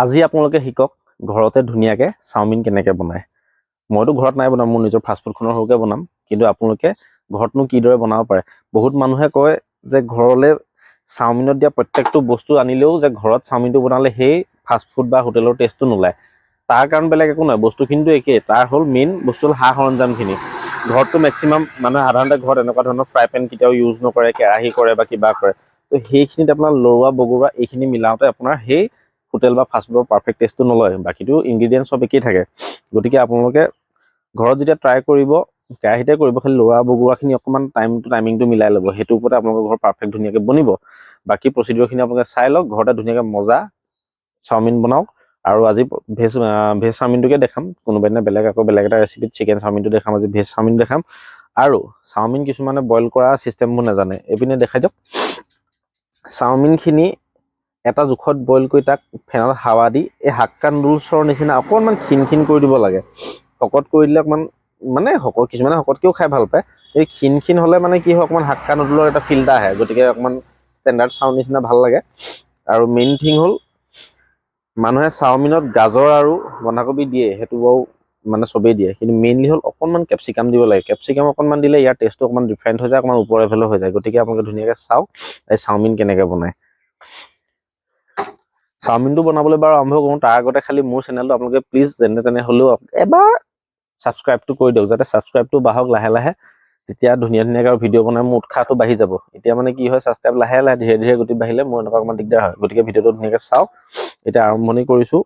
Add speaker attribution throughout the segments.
Speaker 1: আজি আপোনালোকে শিকক, ঘৰতে ধুনীয়াকৈ চাওমিন কেনেকৈ বনায়। মইতো ঘৰত নাই বনাম, মোৰ নিজৰ ফাষ্টফুডখনৰ সৰুকৈ বনাম, কিন্তু আপোনালোকে ঘৰতনো কিদৰে বনাব পাৰে? বহুত মানুহে কয় যে ঘৰলৈ চাওমিনত দিয়া প্ৰত্যেকটো বস্তু আনিলেও যে ঘৰত চাওমিনটো বনালে সেই ফাষ্টফুড বা হোটেলৰ টেষ্টটো নোলায়। তাৰ কাৰণ বেলেগ একো নহয় বস্তুখিনিতো একেই। তাৰ হ'ল মেইন বস্তু হ'ল সা সৰঞ্জামখিনি। ঘৰততো মেক্সিমাম মানুহে সাধাৰণতে ঘৰত এনেকুৱা ধৰণৰ ফ্ৰাই পেন কেতিয়াও ইউজ নকৰে, কেৰাহী কৰে বা কিবা কৰে। তো সেইখিনিত আপোনাৰ লৰোৱা, বগৰুৱা এইখিনি মিলাওঁতে আপোনাৰ সেই হোটেল বা ফাষ্টফুডৰ পাৰফেক্ট টেষ্টটো নলয়। বাকীটো ইনগ্ৰিডিয়েণ্ট চব একেই থাকে। গতিকে আপোনালোকে ঘৰত যেতিয়া ট্ৰাই কৰিব, কেৰাহীতে কৰিব, খালি লৰোৱা বগৰুৱাখিনি অকণমান টাইমটো টাইমিংটো মিলাই ল'ব। সেইটোৰ ওপৰতে আপোনালোকৰ ঘৰ পাৰফেক্ট ধুনীয়াকৈ বনিব। বাকী প্ৰচিডিউৰখিনি আপোনালোকে চাই লওক, ঘৰতে ধুনীয়াকৈ মজা চাওমিন বনাওক। আৰু আজি ভেজ ভেজ চাওমিনটোকে দেখাম। কোনোবা দিনা বেলেগ আকৌ বেলেগ এটা ৰেচিপিত চিকেন চাওমিনটো দেখাম, আজি ভেজ চাওমিন দেখাম। আৰু চাওমিন কিছুমানে বইল কৰা চিষ্টেমবোৰ নাজানে। এইপিনে দেখাই দিয়ক। চাওমিনখিনি এটা জোখত বইল কৰি তাক ফেনত হাৱা দি এই হাক্কা নুডলছৰ নিচিনা অকণমান ক্ষীণ ক্ষীণ কৰি দিব লাগে। শকত কৰি দিলে অকণমান মানে শকত কিছুমানে শকতকৈও খাই ভাল পায়। এই ক্ষীণ ক্ষীণ হ'লে মানে কি হয় অকণমান হাক্কা নুডলৰ এটা ফিল এটা আহে গতিকে অকণমান ষ্টেণ্ডাৰ্ড চাউণ্ড নিচিনা ভাল লাগে। আৰু মেইন থিং হ'ল মানুহে চাওমিনত গাজৰ আৰু বন্ধাকবি দিয়ে সেইটো বাৰু মানে চবেই দিয়ে। কিন্তু মেইনলি হ'ল অকণমান কেপচিকাম দিব লাগে। কেপচিকাম অকণমান দিলে ইয়াৰ টেষ্টটো অকণমান ডিফাৰেণ্ট হৈ যায় অকণমান ওপৰ লেভেলৰ হৈ যায়। গতিকে আপোনালোকে ধুনীয়াকৈ চাওক এই চাওমিন কেনেকৈ বনায়। চাওমিনটো বনাবলৈ বাৰু আৰম্ভ কৰোঁ। তাৰ আগতে খালি মোৰ চেনেলটো আপোনালোকে প্লিজ যেনে তেনে হ'লেও এবাৰ ছাবস্ক্ৰাইবটো কৰি দিয়ক যাতে ছাবস্ক্ৰাইবটো বাঢ়ক লাহে লাহে। তেতিয়া ধুনীয়া ধুনীয়াকৈ আৰু ভিডিঅ' বনাই মোৰ উৎসাহটো বাঢ়ি যাব। এতিয়া মানে কি হয় ছাবস্ক্ৰাইব লাহে লাহে ধীৰে ধীৰে গতি বাঢ়িলে মোৰ এনেকুৱা অকণমান দিগদাৰ হয়। গতিকে ভিডিঅ'টো ধুনীয়াকৈ চাওক এতিয়া আৰম্ভণি কৰিছোঁ।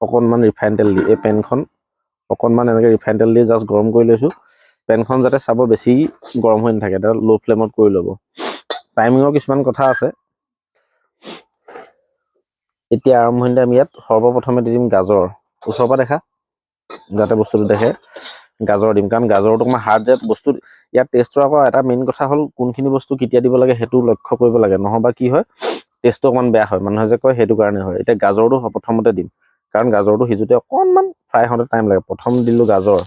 Speaker 1: অকণমান ৰিফাইন তেল দি এই পেনখন অকণমান এনেকৈ ৰিফাইন তেল দি জাষ্ট গৰম কৰি লৈছোঁ। পেনখন যাতে চাব বেছি গৰম হৈ নাথাকে এটা ল' ফ্লেমত কৰি ল'ব। টাইমিঙৰ কিছুমান কথা আছে। এতিয়া আৰম্ভণিতে আমি ইয়াত সৰ্বপ্ৰথমে দি দিম গাজৰ। ওচৰৰ পৰা দেখা যাতে বস্তুটো দেখে গাজৰ দিম। কাৰণ গাজৰটো অকণমান হাৰ্ড যে বস্তু ইয়াৰ টেষ্টৰ আকৌ এটা মেইন কথা হ'ল কোনখিনি বস্তু কেতিয়া দিব লাগে সেইটো লক্ষ্য কৰিব লাগে। নহ'বা কি হয় টেষ্টটো অকণমান বেয়া হয়। মানুহে যে কয় সেইটো কাৰণে হয়। এতিয়া গাজৰটো প্ৰথমতে দিম। কাৰণ গাজৰটো সিজোতে অকণমান ফ্ৰাই হওঁতে টাইম লাগে। প্ৰথম দিলোঁ গাজৰ।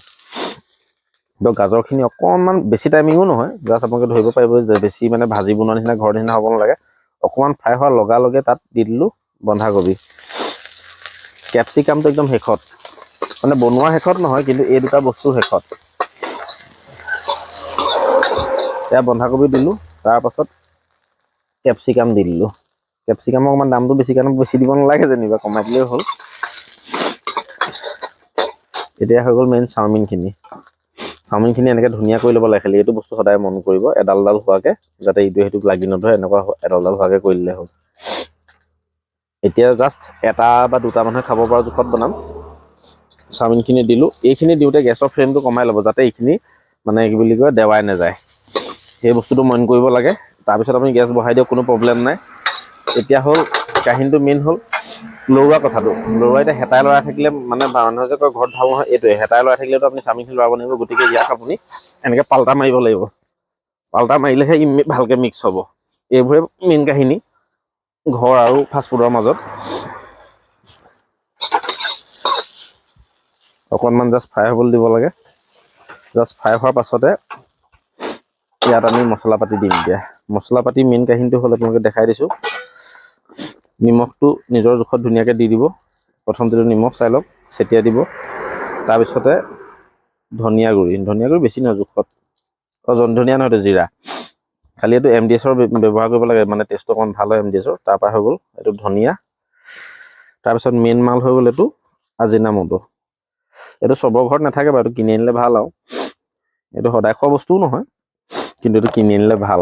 Speaker 1: গাজৰখিনি অকণমান বেছি টাইমিঙো নহয়। জাষ্ট আপোনালোকে ধৰিব পাৰিব যে বেছি মানে ভাজি বনোৱা নিচিনা ঘৰৰ নিচিনা হ'ব নালাগে। অকণমান ফ্ৰাই হোৱাৰ লগে লগে তাত দি দিলোঁ বন্ধাকবি। কেপচিকামটো একদম শেষত। মানে বনোৱা শেষত নহয় কিন্তু এই দুটা বস্তু শেষত। এয়া বন্ধাকবি দিলোঁ তাৰপাছত কেপচিকাম দি দিলোঁ। কেপচিকামৰ অকণমান দামটো বেছি কাৰণে বেছি দিব নালাগে যেনিবা কমাই দিলেই হ'ল। এতিয়া হৈ গ'ল মেইন চাওমিনখিনি। চাওমিনখিনি এনেকৈ ধুনীয়া কৰি ল'ব লাগে খালি এইটো বস্তু সদায় মন কৰিব এডাল এডাল হোৱাকৈ যাতে ইটোৱে সেইটোক লাগি নধৰে এনেকুৱা এডাল এডাল হোৱাকৈ কৰি দিলে হ'ল। এতিয়া জাষ্ট এটা বা দুটা মানুহে খাব পৰা জোখত বনাম। চাওমিনখিনি দিলোঁ। এইখিনি দিওঁতে গেছৰ ফ্লেমটো কমাই ল'ব যাতে এইখিনি মানে কি বুলি কয়, দেৱাই নাযায়। সেই বস্তুটো মন কৰিব লাগে। তাৰপিছত আপুনি গেছ বঢ়াই দিয়ক, কোনো প্ৰব্লেম নাই। এতিয়া হ'ল, কাহিনীটো মেইন হ'ল। লৰোৱা কথাটো। লৰোৱা, এতিয়া হেতাই লৰাই থাকিলে মানে মানুহে যে কয়, ঘৰত ভালো নহয়, এইটোৱে। হেতাই লৰাই থাকিলেতো আপুনি চাওমিনখিনি লৰাব নোৱাৰিব, গতিকে ইয়াক আপুনি এনেকৈ পাল্টা মাৰিব লাগিব। পাল্টা মাৰিলেহে ই ভালকৈ মিক্স হ'ব। এইবোৰে মেইন কাহিনী। ঘৰ আৰু ফাষ্টফুডৰ মাজত। অকণমান জাষ্ট ফ্ৰাই হ'বলৈ দিব লাগে। জাষ্ট ফ্ৰাই হোৱাৰ পাছতে ইয়াত আমি মছলা পাতি দিম এতিয়া। মছলা পাতি মেইন কাহিনীটো হ'ল আপোনালোকে দেখাই দিছোঁ। নিমখটো নিজৰ জোখত ধুনীয়াকৈ দি দিব। প্ৰথমতেতো নিমখ চাই লওক ছটিয়াই দিব। তাৰপিছতে ধনিয়া গুড়ি। ধনিয়া গুড়ি বেছি নহয় জোখত। অঁ ধনিয়া নহয়তো জিৰা। খালি এইটো এম ডি এছৰ ব্যৱহাৰ কৰিব লাগে মানে টেষ্টটো অকণমান ভাল হয় এম ডি এছৰ তাৰপৰা হৈ গ'ল এইটো ধনিয়া। তাৰপিছত মেইন মাল হৈ গ'ল এইটো আজিনামতো এইটো চবৰ ঘৰত নাথাকে বাৰু এইটো কিনি আনিলে ভাল আৰু। এইটো সদায় খোৱা বস্তুও নহয় কিন্তু এইটো কিনি আনিলে ভাল।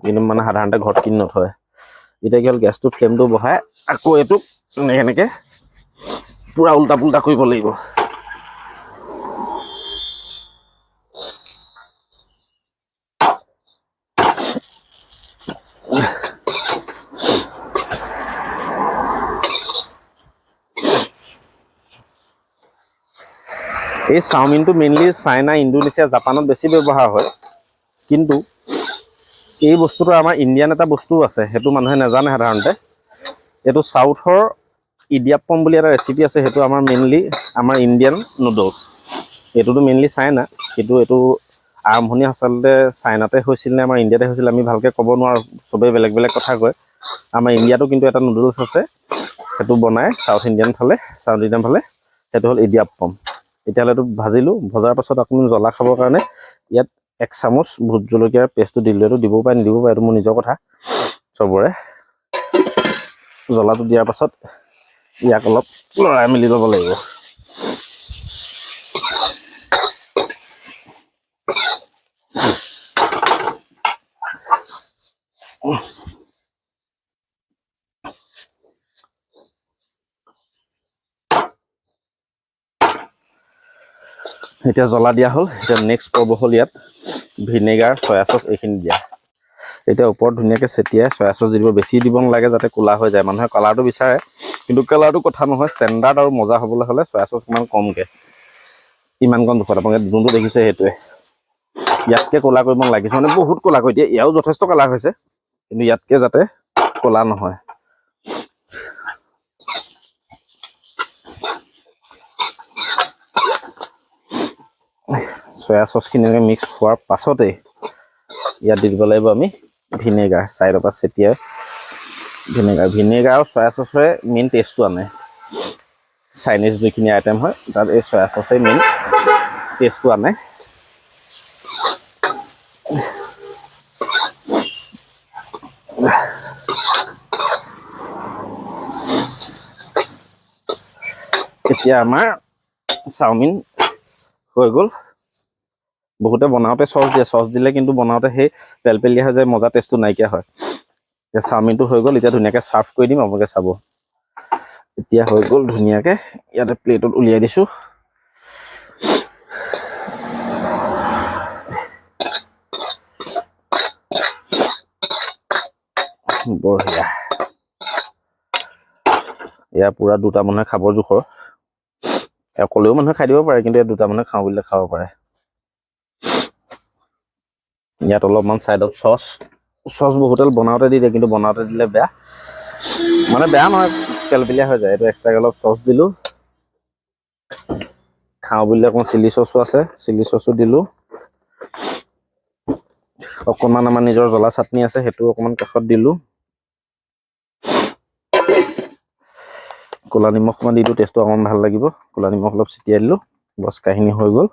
Speaker 1: কিন্তু মানে সাধাৰণতে ঘৰত কিনি নথয়। এতিয়া কি হ'ল গেছটো ফ্লেমটো বঢ়াই আকৌ এইটো এনেকৈ পূৰা উল্টা পুল্টা কৰিব লাগিব। এই চাওমিনটো মেইনলি চাইনা ইণ্ডোনেছিয়া জাপানত বেছি ব্যৱহাৰ হয়। কিন্তু এই বস্তুটো আমাৰ ইণ্ডিয়ান এটা বস্তু আছে সেইটো মানুহে নাজানে সাধাৰণতে। এইটো চাউথৰ ইডিয়াপ্পম বুলি এটা ৰেচিপি আছে সেইটো আমাৰ মেইনলি আমাৰ ইণ্ডিয়ান নুডলছ এইটোতো মেইনলি চাইনা কিন্তু এইটো আৰম্ভণি আচলতে চাইনাতে হৈছিল নে আমাৰ ইণ্ডিয়াতে হৈছিল আমি ভালকৈ ক'ব নোৱাৰোঁ চবেই বেলেগ বেলেগ কথা কয়। আমাৰ ইণ্ডিয়াতো কিন্তু এটা নুডলছ আছে সেইটো বনাই চাউথ ইণ্ডিয়ান ফালে চাউথ ইণ্ডিয়ান ফালে সেইটো হ'ল ইডিয়াপ্পম এতিয়ালৈতো ভাজিলোঁ ভজাৰ পাছত আপুনি জ্বলা খাবৰ কাৰণে ইয়াত এক চামুচ ভোট জলকীয়াৰ পেষ্টটো দিলোঁ এইটো দিবও পাৰে নিদিবও পাৰে এইটো মোৰ নিজৰ কথা চবৰে। জ্বলাটো দিয়াৰ পাছত ইয়াক অলপ লৰাই মেলি ল'ব লাগিব। এতিয়া জ্বলা দিয়া হ'ল। এতিয়া নেক্সট পৰ্ব হ'ল ইয়াত ভিনেগাৰ চয়া চচ এইখিনি দিয়া। এতিয়া ওপৰত ধুনীয়াকৈ ছটিয়াই চয়া চচ দিব বেছি দিব নালাগে যাতে ক'লা হৈ যায়। মানুহে কালাৰটো বিচাৰে, কিন্তু কালাৰটো কথা নহয় ষ্টেণ্ডাৰ্ড আৰু মজা হ'বলৈ হ'লে চয়া চচ ইমান কমকৈ। ইমানকণ জোখত আপোনালোকে যোনটো দেখিছে সেইটোৱে। ইয়াতকৈ ক'লা কৰিব নালাগে কিছুমানে বহুত ক'লা কৰি দিয়ে। ইয়াও যথেষ্ট কালাৰ হৈছে, কিন্তু ইয়াতকৈ যাতে ক'লা নহয়। চয়া চচখিনি এনেকৈ মিক্স হোৱাৰ পাছতেই ইয়াত দি দিব লাগিব আমি ভিনেগাৰ ছাইডৰ পৰা ছটিয়াই ভিনেগাৰ। ভিনেগাৰ আৰু চয়া চচৰে মেইন টেষ্টটো আনে। চাইনিজ যিখিনি আইটেম হয় তাত এই চয়া চচে মেইন টেষ্টটো আনে। এতিয়া আমাৰ চাওমিন হৈ গ'ল। বহুতে বনাওঁতে চচ দিয়ে চচ দিলে কিন্তু বনাওঁতে সেই পেলপেলীয়া হৈ যায় মজা টেষ্টটো নাইকিয়া হয়। এতিয়া চাওমিনটো হৈ গ'ল এতিয়া ধুনীয়াকৈ চাৰ্ভ কৰি দিম আপোনালোকে চাব। এতিয়া হৈ গ'ল ধুনীয়াকৈ ইয়াতে প্লেটত উলিয়াই দিছোঁ। বঢ়িয়া। এয়া পূৰা দুটা মানুহে খাবৰ জোখৰ। অকলেও মানুহে খাই দিব পাৰে কিন্তু ইয়াত দুটা মানুহে খাওঁ বুলিলে খাব পাৰে। ইয়াত অলপমান ছাইডত চচ চচ বহুতে বনাওঁতে দি দিয়ে কিন্তু বনাওঁতে দিলে বেয়া। মানে বেয়া নহয় পেলপেলীয়া হৈ যায়। এইটো এক্সট্ৰাকৈ অলপ চচ দিলোঁ। খাওঁ বুলিলে অকণমান চিলি চচো আছে চিলি চচো দিলোঁ। অকণমান আমাৰ নিজৰ জ্বলা চাটনি আছে সেইটো অকণমান কাষত দিলোঁ। ক'লা নিমখ অকণমান দি দিওঁ টেষ্টটো অকণমান ভাল লাগিব। ক'লা নিমখ অলপ ছটিয়াই দিলোঁ বছ কাহিনী হৈ গ'ল।